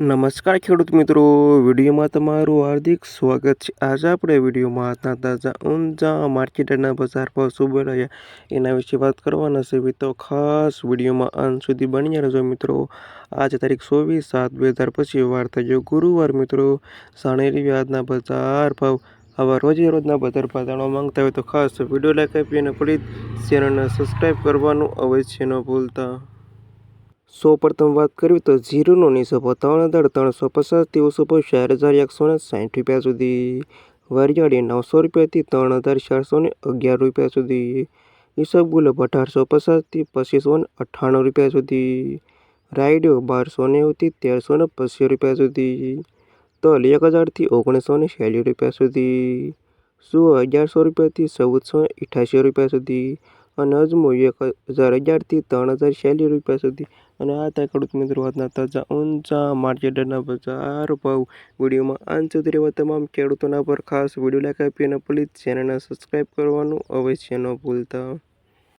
નમસ્કાર ખેડૂત મિત્રો, વિડીયોમાં તમારું હાર્દિક સ્વાગત છે. આજે આપણે વિડીયોમાં તાજા, ઊંઝા માર્કેટના બજાર ભાવ શું રહ્યા એના વિશે વાત કરવાના છે. તો ખાસ વિડીયોમાં અંત સુધી બન્યા રહેજો મિત્રો. આજે તારીખ ચોવીસ સાત બે હજાર પછી વાર થયો ગુરુવાર મિત્રો. સાણેરી વ્યાજના બજાર ભાવ, આવા રોજે રોજના બજાર ભાવ જાણવા માંગતા હોય તો ખાસ વીડિયો લાઈક આપી અને પ્લીઝ ચેનલને સબસ્ક્રાઈબ કરવાનું અવશ્ય ન ભૂલતા. સૌ પ્રથમ વાત કરવી તો જીરુનો નિસભો ત્રણ હજાર ત્રણસો પચાસથી ઓછો ભાવ ચાર હજાર એકસો ને સાઠ રૂપિયા સુધી. વરિયાળી નવસો રૂપિયાથી ત્રણ હજાર ચારસો ને અગિયાર રૂપિયા સુધી. ઈસબગુલ અઢારસો પચાસથી પચીસો ને અઠ્ઠાણું રૂપિયા સુધી. રાયડો બારસો નેવુંથી તેરસો ને પચીસ રૂપિયા સુધી. તલ એક હજારથી ઓગણીસો ને રૂપિયા સુધી. સો અગિયારસો રૂપિયાથી ચૌદસો ને રૂપિયા સુધી. અને અજમો એક હજાર અગિયારથી ત્રણ હજાર શૈલી રૂપિયા સુધી. અને આ હતા ખેડૂત મિત્રો આજના તાજા ઊંચા માર્કેટના બજાર ભાવ. વિડીયોમાં અંત સુધી રહેવા તમામ ખેડૂતોના પર ખાસ વીડિયો લાઈક આપી અને પ્લીઝ ચેનલને સબસ્ક્રાઈબ કરવાનું અવશ્ય ન ભૂલતા.